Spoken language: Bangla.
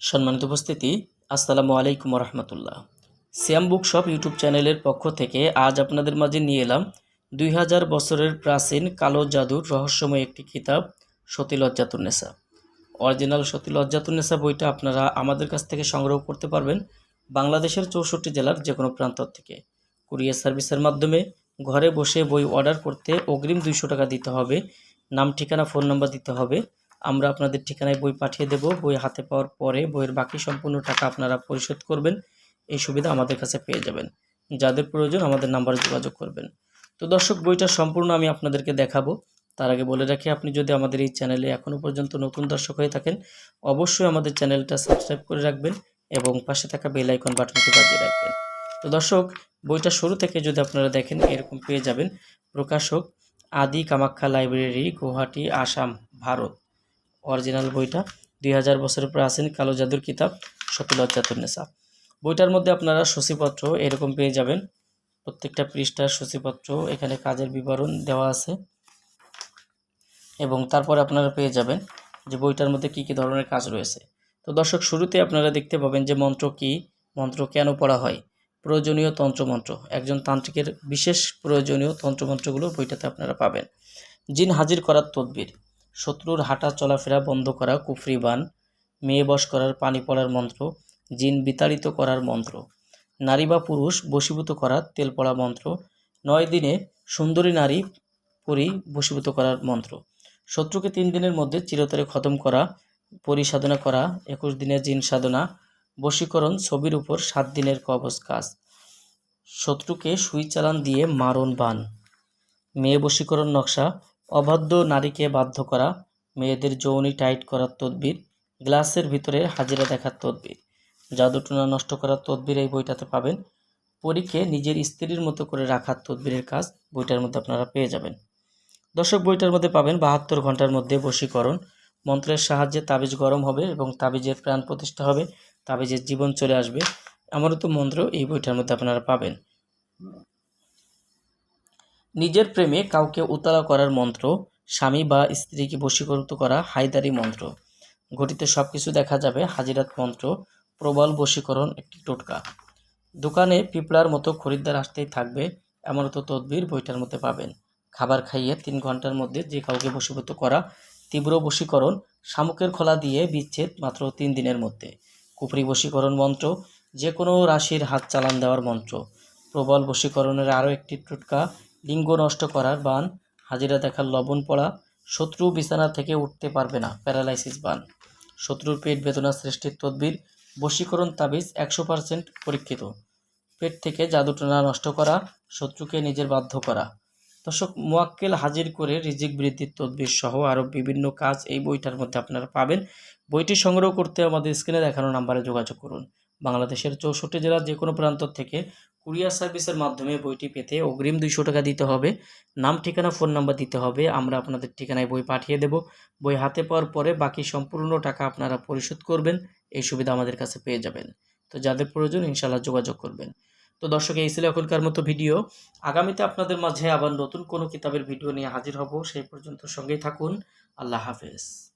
সম্মানিত উপস্থিতি, আসসালামু আলাইকুম রহমতুল্লাহ শ্যাম বুক শপ ইউটিউব চ্যানেলের পক্ষ থেকে আজ আপনাদের মাঝে নিয়ে এলাম দুই হাজার বছরের প্রাচীন কালো জাদুর রহস্যময় একটি কিতাব সতী লজ্জাতুন্নেসা অরিজিনাল সতী লজ্জাতুন্নেসা বইটা আপনারা আমাদের কাছ থেকে সংগ্রহ করতে পারবেন বাংলাদেশের চৌষট্টি জেলার যে কোনো প্রান্ত থেকে। কুরিয়ার সার্ভিসের মাধ্যমে ঘরে বসে বই অর্ডার করতে অগ্রিম দুইশো টাকা দিতে হবে, নাম, ঠিকানা, ফোন নম্বর দিতে হবে। আমরা আপনাদের ঠিকানায় বই পাঠিয়ে দেব। বই হাতে পাওয়ার পরে বইয়ের বাকি সম্পূর্ণ টাকা আপনারা পরিশোধ করবেন। এই সুবিধা আমাদের কাছে পেয়ে যাবেন। যাদের প্রয়োজন আমাদের নাম্বারে যোগাযোগ করবেন। তো দর্শক, বইটা সম্পূর্ণ আমি আপনাদেরকে দেখাবো। তার আগে বলে রাখি, আপনি যদি আমাদের এই চ্যানেলে এখনও পর্যন্ত নতুন দর্শক হয়ে থাকেন, অবশ্যই আমাদের চ্যানেলটা সাবস্ক্রাইব করে রাখবেন এবং পাশে থাকা বেল আইকন বাটনটি বাজিয়ে রাখবেন। তো দর্শক, বইটা শুরু থেকে যদি আপনারা দেখেন, এরকম পেয়ে যাবেন। প্রকাশক, আদি কামাখ্যা লাইব্রেরি, গুয়াহাটি, আসাম, ভারত। অরিজিনাল বইটা। দুই হাজার বছরের প্রাচীন কালো জাদুর কিতাব সতীলজ্জাতুন্নেসা বইটার মধ্যে আপনারা সূচিপত্র এরকম পেয়ে যাবেন। প্রত্যেকটা পৃষ্ঠার সূচিপত্র, এখানে কাজের বিবরণ দেওয়া আছে। এবং তারপরে আপনারা পেয়ে যাবেন যে বইটার মধ্যে কী কী ধরনের কাজ রয়েছে। তো দর্শক শুরুতে আপনারা দেখতে পাবেন যে মন্ত্র কি, মন্ত্র কেন পড়া হয়। প্রয়োজনীয় তন্ত্রমন্ত্র, একজন তান্ত্রিকের বিশেষ প্রয়োজনীয় তন্ত্রমন্ত্রগুলো বইটাতে আপনারা পাবেন। জিন হাজির করার তদবির শত্রুর হাঁটা চলাফেরা বন্ধ করা কুফরি বান, মেয়ে বশ করার পানি পড়ার মন্ত্র, জিন বিতাড়িত করার মন্ত্র, নারী বা পুরুষ বশীভূত করার তেল পড়া মন্ত্র, নয় দিনে সুন্দরী নারী পরি বশীভূত করার মন্ত্র, শত্রুকে তিন দিনের মধ্যে চিরতরে খতম করা পরিসাধনা করা, একুশ দিনের জিন সাধনা, বশীকরণ ছবির উপর সাত দিনের কবচ কাজ, শত্রুকে সুই চালান দিয়ে মারণ বান, মেয়ে বশীকরণ নকশা অবাধ্য নারীকে বাধ্য করা, মেয়েদের যৌনি টাইট করার তদবির, গ্লাসের ভিতরে হাজিরা দেখার তদবির। জাদুটনা নষ্ট করার তদবির এই বইটাতে পাবেন। পরীকে নিজের স্ত্রীর মতো করে রাখার তদবিরের কাজ বইটার মধ্যে আপনারা পেয়ে যাবেন। দর্শক, বইটার মধ্যে পাবেন বাহাত্তর ঘণ্টার মধ্যে বশীকরণ। মন্ত্রের সাহায্যে তাবিজ গরম হবে এবং তাবিজের প্রাণ প্রতিষ্ঠা হবে। তাবিজের জীবন চলে আসবে। আমারও তো মন্ত্র এই বইটার মধ্যে আপনারা পাবেন। নিজের প্রেমে কাউকে উতলা করার মন্ত্র, স্বামী বা স্ত্রীকে বশীকৃত করা হায়দারি মন্ত্র। ঘটিতে সব কিছু দেখা যাবে হাজিরাত মন্ত্র, প্রবল বশীকরণ, একটি টোটকা। দোকানে পিঁপড়ার মতো খরিদ্দার আসতেই থাকবে এমন তো তদবির বইটার মধ্যে পাবেন। খাবার খাইয়ে তিন ঘণ্টার মধ্যে যে কাউকে বশীভূত করা তীব্র বশীকরণ, শামুকের খোলা দিয়ে বিচ্ছেদ মাত্র তিন দিনের মধ্যে। কুপরি বশীকরণ মন্ত্র যে কোনো রাশির হাত চালান দেওয়ার মন্ত্র। প্রবল বশীকরণের আরও একটি টোটকা লিঙ্গ নষ্ট করার বান, হাজিরা দেখার লবণ পড়া, শত্রু বিছানা থেকে উঠতে পারবে না, প্যারালাইসিস বান। শত্রুর পেট বেদনা সৃষ্টির তদবির, বশীকরণ তাবিজ একশো পার্সেন্ট পরীক্ষিত। পেট থেকে জাদুটনা নষ্ট করা, শত্রুকে নিজের বাধ্য করা। দর্শক, মোয়াক্কেল হাজির করে রিজিক বৃদ্ধির তদবির সহ আরও বিভিন্ন কাজ এই বইটার মধ্যে আপনারা পাবেন। বইটি সংগ্রহ করতে আমাদের স্ক্রিনে দেখানো নাম্বারে যোগাযোগ করুন। বাংলাদেশের চৌষট্টি জেলার যে কোনো প্রান্ত থেকে কুরিয়ার সার্ভিসের মাধ্যমে বইটি পেতে অগ্রিম দুইশো টাকা দিতে হবে। নাম, ঠিকানা, ফোন নাম্বার দিতে হবে। আমরা আপনাদের ঠিকানায় বই পাঠিয়ে দেব। বই হাতে পাওয়ার পরে বাকি সম্পূর্ণ টাকা আপনারা পরিশোধ করবেন। এই সুবিধা আমাদের কাছে পেয়ে যাবেন। তো যাদের প্রয়োজন ইনশাল্লাহ যোগাযোগ করবেন। তো দর্শক, এই ছিল এখনকার মতো ভিডিও। আগামীতে আপনাদের মাঝে আবার নতুন কোনো কিতাবের ভিডিও নিয়ে হাজির হব। সেই পর্যন্ত সঙ্গেই থাকুন। আল্লাহ হাফেজ।